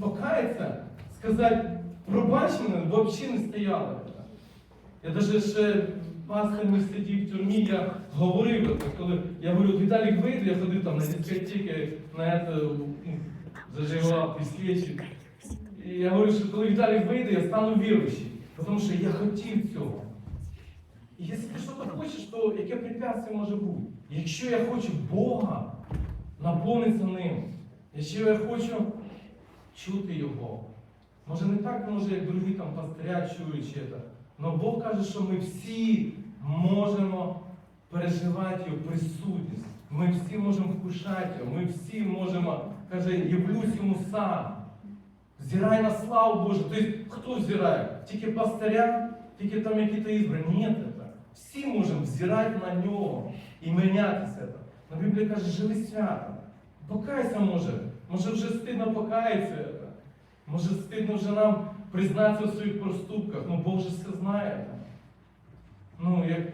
покаяться, сказати, пробач мене, взагалі не стояло. Я навіть ще пасхальний сидів в тюрмі, я говорив, коли я говорю, Віталік вийде, я ходив там на дискотеки, на это, ну, зажигав свічі. І я говорю, що коли Віталік вийде, я стану віруючим, тому що я хотів цього. І якщо ти щось хочеш, то яке препятствие може бути? Якщо я хочу Бога, наповнитися ним, якщо я хочу чути Його, може не так, може, як другі там пастиря чують чи це. Але Бог каже, що ми всі можемо переживати Його присутність. Ми всі можемо вкушати його, ми всі можемо, каже, явлюсь йому сам. Взирай на славу Божу. Тобто, хто взирає? Тільки пастиря, тільки там якісь ізбрані. Ні, це. Всі можемо взирати на нього і мінятися. Но Біблія каже, живи свято. Покайся може. Може вже стидно покаятися. Може стидно вже нам признатися у своїх проступках. Ну Бог же все знає. Ну, як е,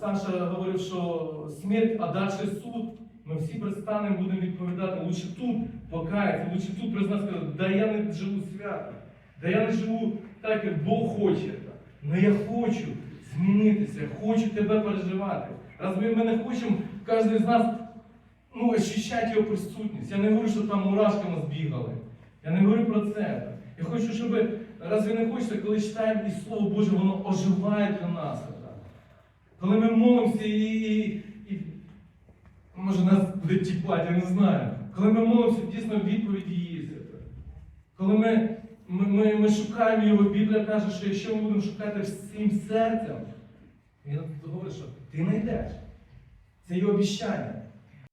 Саша говорив, що смерть, а далі суд. Ми всі пристанемо, будемо відповідати. Лучше тут покаятися, лучше тут признатися, да я не живу свято, да я не живу так, як Бог хоче. Але я хочу змінитися, хочу тебе переживати. Разве ми не хочемо, кожен з нас ну, ощущати його присутність. Я не говорю, що там мурашки нас бігали. Я не говорю про це. Я хочу, щоб, разве не хочете, коли читаємо і Слово Боже, воно оживає для нас. Коли ми молимося і, і, і може нас буде тіпати, я не знаю. Коли ми молимося, дійсно відповіді є. Коли ми, ми, ми, ми шукаємо його, Біблія каже, що якщо ми будемо шукати всім серцем, він говорить, що ти знайдеш. Це його обіцяння.